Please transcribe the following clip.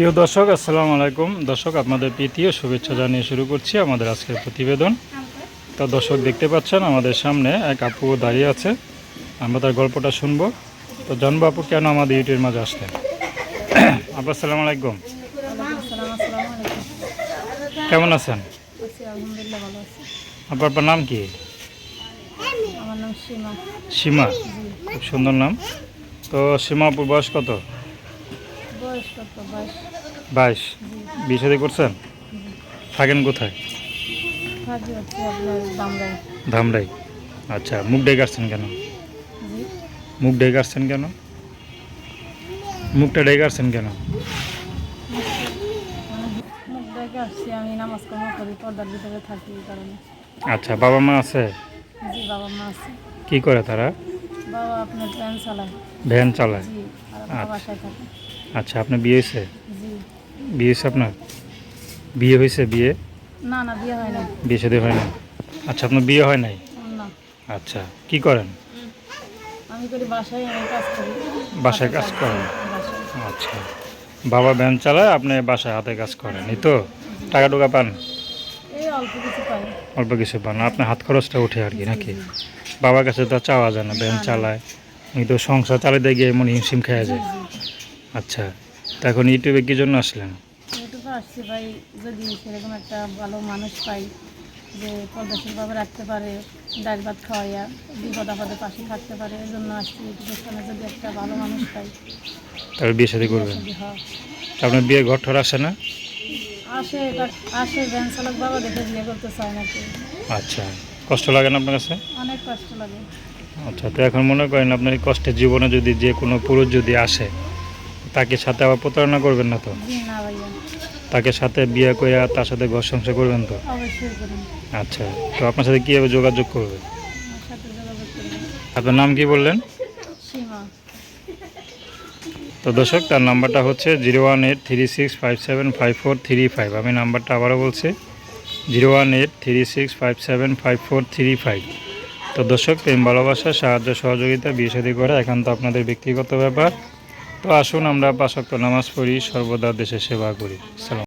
প্রিয় দর্শক আসসালামু আলাইকুম। দর্শক আপনাদের প্রীতি ও শুভেচ্ছা জানিয়ে শুরু করছি আমাদের আজকের প্রতিবেদন। তো দর্শক দেখতে পাচ্ছেন আমাদের সামনে এক আপু দাঁড়িয়ে আছে। আমরা তার গল্পটা শুনব। তো জানব আপু কেন আমাদের ইউটিউবের মাঝে আসলেন? আপু আসসালামু আলাইকুম। কেমন আছেন? আপনার আপনার নাম কি? সীমা। সীমা। খুব সুন্দর নাম। তো সীমা আপুর বয়স কত? বাইশ। বিয়ে শাদী করছেন? থাকেন কোথায়? ধামরাই। আচ্ছা মুখ ডেকে আসছেন কেন? মুখ ডেকে আসছেন কেন? মুখটা ডেকে আসছেন কেন? মুখ দেখে আসছি আমি নামাজ কর্ম করি পর্দার ভিতরে থাকি কারণে আচ্ছা বাবা মা আছে? জি বাবা মা আছে কি করে তারা? বাবা আপনার ট্রেন চালায়। ভ্যান চালায়। জি আর বাবা আচ্ছা। বাসায় থাকে। আচ্ছা আপনার বিয়ে হয়েছে? জি। বিয়ে হয়েছে আপনার? বিয়ে হয়েছে বিয়ে? না না বিয়ে হয় না বিয়ে সাথে হয় না আচ্ছা আপনার বিয়ে হয় নাই? না। আচ্ছা কি করেন? আমি করি বাসায় কাজ করি। বাসায় কাজ করেন? আচ্ছা। বাবা ভ্যান চালায় আপনি বাসায় হাতে কাজ করেন এই তো? টাকা টুকা পান? অল্প কিছু পান আপনার হাত খরচটা উঠে আর কি নাকি? বাবার কাছে তো চাওয়া যায় না ভ্যান চালায়। উনি তো সংসার চালাতে গিয়ে মনে হিমশিম খেয়ে যায়। আচ্ছা তো এখন ইউটিউবে কি জন্য আসলেন? ইউটিউবে আসছি ভাই যদি সেরকম একটা ভালো মানুষ পাই যে পদ্মাশীলভাবে রাখতে পারে ডাল ভাত খাওয়াইয়া বিপদ আপদে পাশে থাকতে পারে এই জন্য আসছি ইউটিউবের সামনে যদি একটা ভালো মানুষ পাই তারপর বিয়ে শাদী করবেন? আপনার বিয়ে ঘর ঠর আসে না? আসে আসে ভ্যান চালক বাবা দেখে বিয়ে করতে চায় নাকি আচ্ছা কষ্ট লাগে না আপনার কাছে? অনেক কষ্ট লাগে। আচ্ছা তো এখন মনে করেন আপনার এই কষ্টের জীবনে যদি যে কোনো পুরুষ যদি আসে তাকে সাথে আবার প্রতারণা করবেন না তো? না ভাইয়া। তাকে সাথে বিয়ে করে আর তার সাথে ঘর সংসার করবেন তো? অবশ্যই করুন। আচ্ছা তো আপনার সাথে কীভাবে যোগাযোগ করবে? আমার সাথে যোগাযোগ করুন আপনার নাম কি বললেন? সীমা। তো দর্শক তার নাম্বারটা হচ্ছে zero one eight three six five seven five four three five. আমি নাম্বারটা আবারও বলছি zero one eight three six five seven five four three five. তো দর্শক প্রেম ভালোবাসা সাহায্য সহযোগিতা বিয়ে শাদী করা একান্ত আপনাদের ব্যক্তিগত ব্যাপার। তো আসুন আমরা পাশক্ত নামাজ পড়ি সর্বদা দেশে সেবা করি। সালাম।